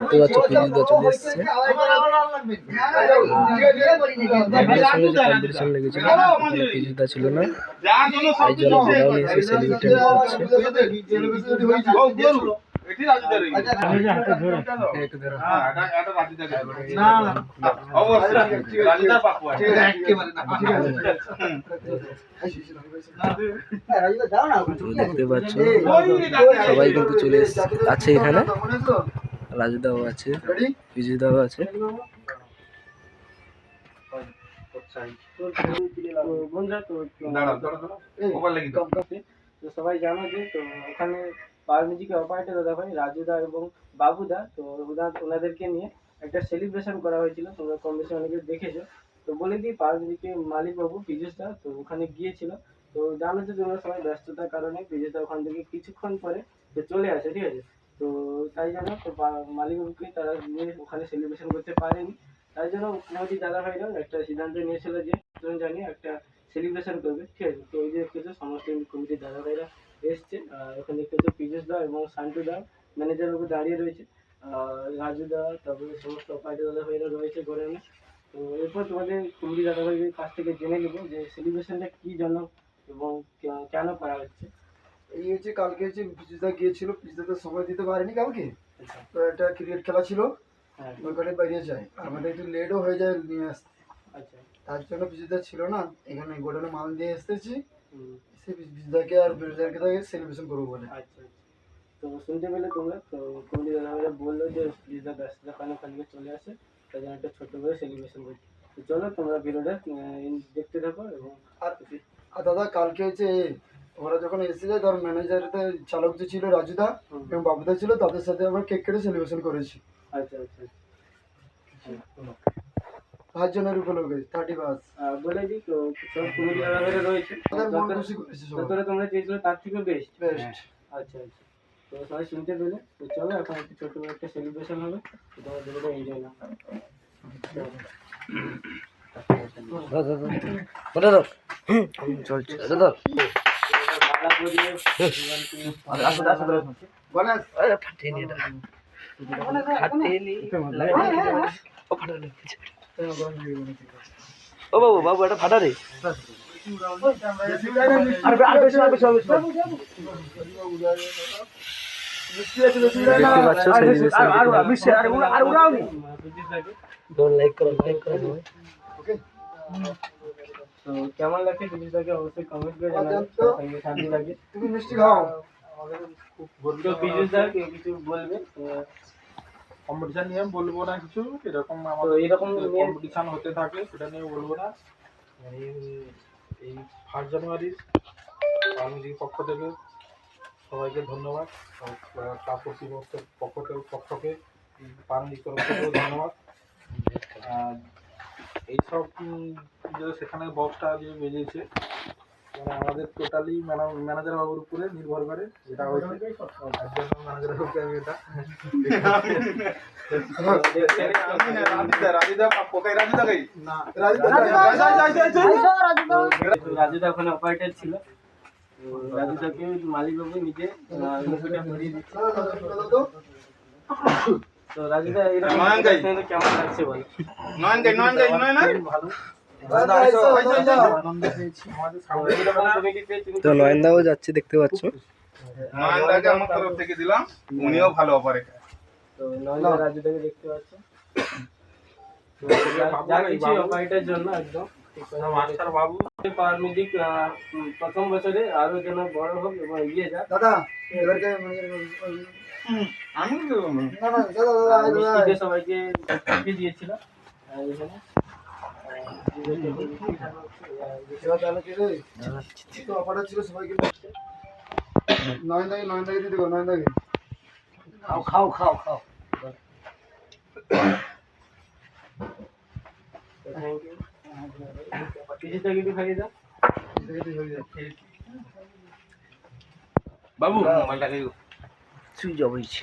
দেখতে পাচ্ছ চলে এসছে। কম্পিটিশন লেগেছিল ছিল না। তাই জন্য গোডাউনে এসে সেলিব্রেট করছে। দেখতে পাচ্ছ। সবাই কিন্তু চলে এসছে। আছে এখানে? রাজুদাও আছে পিজিদাও আছে। তো বন্ধুরা তো তো সবাই জানো যে তো ওখানে বায়োলজিকে অপারেটর দাদা ভাই রাজুদা এবং বাবুদা তো ওনাদেরকে নিয়ে একটা সেলিব্রেশন করা হয়েছিল। তোমরা কম বেশি অনেকে দেখেছ। তো বলে দিই পারমিজিকে মালিক বাবু পীযুষদা তো ওখানে গিয়েছিল। তো জানো যে তোমরা সবাই ব্যস্ততার কারণে পীযুষদা ওখান থেকে কিছুক্ষণ পরে চলে আসে ঠিক আছে? তো তাই জন্য তো মালিক বাবুকে তারা নিয়ে ওখানে সেলিব্রেশন করতে পারেনি। তাই জন্য কমিটি দাদা ভাইরা একটা সিদ্ধান্ত নিয়েছিল যে দুজন জানিয়ে একটা সেলিব্রেশন করবে। ঠিক আছে, তো ওই যে দেখতেছো সমস্ত কমিটির দাদা ভাইরা এসছে। আর ওখানে দেখতেছো পীযুষ দা এবং সান্টু দা ম্যানেজার বাবু দাঁড়িয়ে রয়েছে। রাজু দা, তারপরে সমস্ত অপারেটর দাদা ভাইরা রয়েছে ঘরে তো এরপর তোমাদের কমিটি দাদা ভাইয়ের কাছ থেকে জেনে নেব যে সেলিব্রেশনটা কী জন্য এবং কেন করা হচ্ছে। এই হচ্ছে কালকে হচ্ছে পিজুদা গিয়েছিল পিজুদাকে সময় দিতে পারেনি কালকে আচ্ছা। তো একটা ক্রিকেট খেলা ছিল হ্যাঁ। ওইখানে বেরিয়ে যায়। আমাদের একটু লেটও হয়ে যায় নিয়ে আসতে। আচ্ছা। তার জন্য পিজুদা ছিল না এখানে গোডাউনে মাল দিয়ে এসেছি। হুম, সে পিজুদাকে আর বিরোধীদেরকে তাকে সেলিব্রেশন করব বলে। আচ্ছা তো শুনতে পেলে তোমরা তো কমিটি দাদা বলল যে প্লিজটা ব্যস্ততা কারণে কালকে চলে আসে তাই জন্য একটা ছোট্ট করে সেলিব্রেশন করছি। তো চলো তোমরা ভিডিওটা দেখতে থাকো এবং আর আর দাদা কালকে হচ্ছে ওরা যখন এসে যায় ধর ম্যানেজার চালক যে ছিল রাজুদা এবং বাবুদা ছিল তাদের সাথে আমরা কেক কেটে সেলিব্রেশন করেছি। আচ্ছা আচ্ছা। পাঁচ জনের উপলক্ষে থার্টি বলে দিই তো সব রয়েছে। তোমরা চেয়েছিলে তার থেকেও বেস্ট বেস্ট আচ্ছা আচ্ছা। তো সবাই শুনতে পেলে তো চলো এখন একটু ছোট্ট একটা সেলিব্রেশন হবে। তো তোমার ভিডিওটা এনজয় না। চলছে ও, বাবু বাবু এটা ফাটা রে পাচ্ছ লাইক করো লাইক করো সবাই। তো কেমন লাগছে জিনিসটাকে অবশ্যই কমেন্ট করে জানাবে অত্যন্ত। সঙ্গে শান্তি লাগে তুমি মিষ্টি খাও। তো কিছু বলবে? কম্পিটিশন নিয়ে বলব না কিছু এরকম এরকম কম্পিটিশন হতে থাকে সেটা নিয়ে বলব না। এই এই ফার্স্ট জানুয়ারি মিউজিক পক্ষ থেকে সবাইকে ধন্যবাদ। কর্তৃপক্ষের পক্ষ থেকে পক্ষকে পারমিক ধন্যবাদ। আর এইসব যে সেখানে বক্সটা যে বেরিয়েছে মানে আমাদের টোটালি ম্যানেজার বাবুর উপরে নির্ভর করে যেটা হয়েছে। ম্যানেজার বাবুকে আমি এটা রাজুদা ওখানে অপারেটর ছিল। তো রাজুদাকে মালিক বাবু নিজে দিচ্ছে। তো রাজুদা এরকম কেমন লাগছে বল? ভালো পেয়েছি আমাদের তো নয়নদাও যাচ্ছে দেখতে পাচ্ছ। নয়নদাকে আমার তরফ থেকে দিলাম। উনিও ভালো তো রাজুদাকে দেখতে পাচ্ছ। তো যা- যা কিছু অপারেটর জন্য একদম। মাস্টার বাবু পাওয়ার মিউজিক প্রথম বছরে আরও যেন বড় হোক এবং এগিয়ে যাক। দাদা এবারকে আমি সবাইকে পাঠিয়ে খাও খাও খাও খাও thank you Babu মোবাইলটাকে switch off হয়েছে।